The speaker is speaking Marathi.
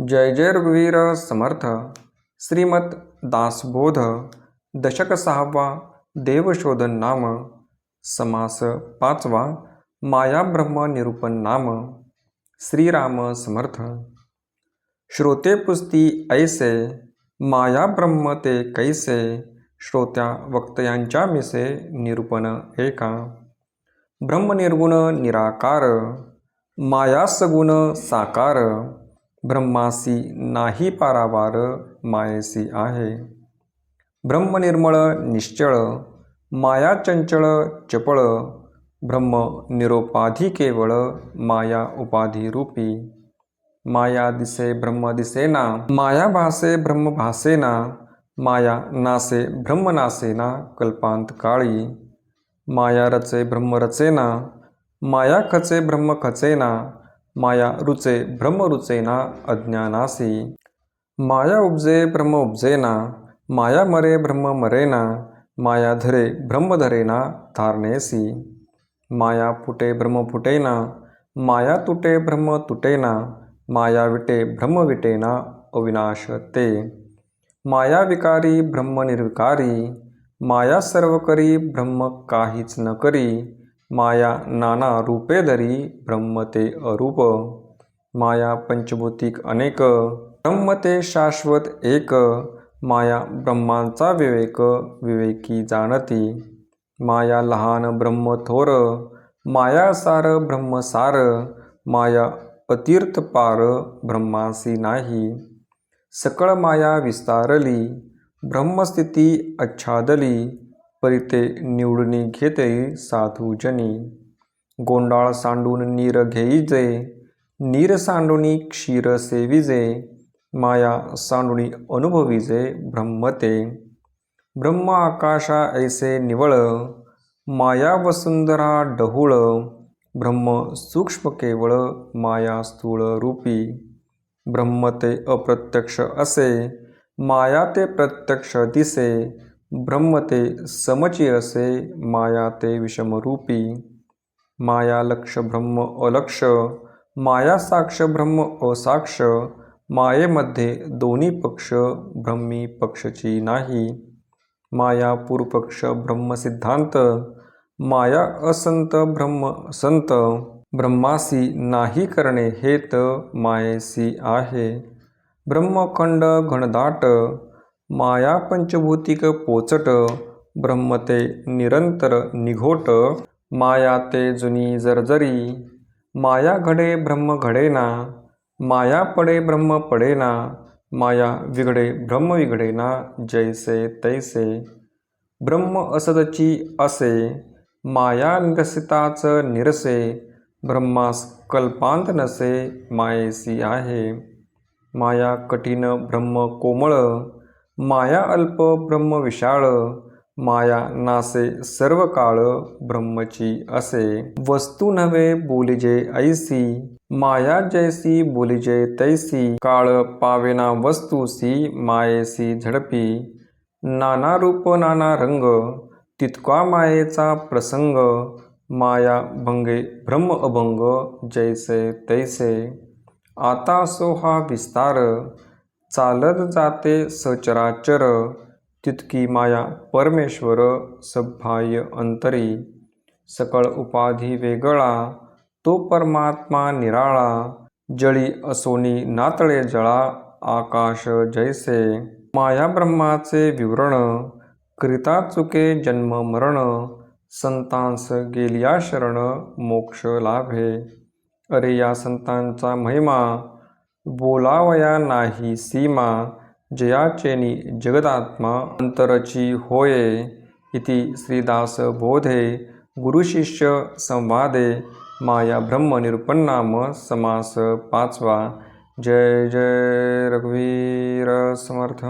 जय जय रघुवीर समर्थ। श्रीमत दासबोध दशक सहावा देवशोधन नाम समास पाचवा माया ब्रह्म निरूपण नाम श्रीराम समर्थ। श्रोते पुस्ती ऐसे माया ब्रह्म ते कैसे? श्रोत्या वक्तयांच्या मिसे निरूपण एका। ब्रह्मनिर्गुण निराकार माया सगुण साकार। ब्रह्मासी नाही पारावार मायेसी आहे. ब्रह्मनिर्मळ निश्चळ माया चंचळ चपळ ब्रह्म निरोपाधी केवळ माया उपाधी रूपी. माया दिसे ब्रह्म दिसेना माया भासे ब्रह्म भासेना माया नासे ब्रह्म नासेना कल्पांत काळी. माया रचे ब्रह्म रचेना माया खचे ब्रह्म खचेना माया रुचे ब्रह्म रुचेना अज्ञानासी. माया उपजे ब्रह्म उपजेना माया मरे ब्रह्म मरेना माया धरे ब्रह्म धरेना धारणेसी. माया फुटे ब्रह्म फुटेना माया तुटे ब्रह्म तुटेना माया विटे ब्रह्म विटेना अविनाश ते माया विकारी ब्रह्म निर्विकारी माया सर्व करी ब्रह्म काहीच न करी माया नाना रूपे धरी ब्रह्म ते अरूप माया पंचभूतिक अनेक ब्रह्म ते शाश्वत एक माया ब्रह्मांचा विवेक विवेकी जाणती माया लहान ब्रह्म थोर माया सार ब्रह्म सार माया अतीर्थ पार ब्रह्मासी नाही. सकळ माया विस्तारली ब्रह्मस्थिती आच्छादली परिते निवडणी घेते साधूजनी गोंडाळ सांडून नीर घेईजे नीर सांडुनी क्षीर सेविजे माया सांडुनी अनुभवीजे ब्रह्मते ब्रह्म आकाशा ऐसे निवळ माया वसुंधरा डहुळ ब्रह्म सूक्ष्म केवळ माया स्थूळ रूपी. ब्रह्म ते अप्रत्यक्ष असे माया ते प्रत्यक्ष दिसे ब्रह्म ते समची असे माया ते विषमरूपी. माया लक्ष ब्रह्म अलक्ष माया साक्ष ब्रह्म असाक्ष मायेमध्ये दोन्ही पक्ष ब्रह्मी पक्षची नाही. माया पूर्वपक्ष ब्रह्मसिद्धांत माया असंत ब्रह्म संत ब्रह्मासी नाही करणे हेत मायेसी आहे. ब्रह्मखंड घनदाट माया पंचभूतिक पोचट ब्रह्म ते निरंतर निघोट माया ते जुनी जर्जरी माया घडे ब्रह्म घडेना माया पडे ब्रह्म पडेना माया विघडे ब्रह्म विघडेना जैसे तैसे. ब्रह्म असदची असे माया निरसिताच निरसे ब्रह्मास कल्पांत नसे मायेसी आहे. माया कठीण ब्रह्म कोमळ माया अल्प ब्रह्म विशाळ माया नासे सर्व काळ ब्रह्मची असे. वस्तू नव्हे बोलिजे ऐसी माया जैसी बोलिजे तैसी. काळ पावेना वस्तूसी मायेसी झडपी. नाना रूप नाना रंग तितका मायेचा प्रसंग. माया भंगे ब्रह्म अभंग जैसे तैसे. आता सो हा विस्तार चालत जाते सचराचर तितकी माया परमेश्वर सभाय अंतरी. सकळ उपाधी वेगळा तो परमात्मा निराळा. जळी असोनी नातळे जळा आकाश जैसे. माया ब्रह्माचे विवरण कृता चुके जन्म मरण. संतांस गेलिया शरण मोक्ष लाभे. अरे या संतांचा महिमा बोलावया नाही सीमा जयाचेनी जगदात्मा अंतरची होये इति श्रीदास बोधे गुरुशिष्य संवादे माया ब्रह्मनिरुपन्नाम समास पाचवा. जय जय रघुवीर समर्थ.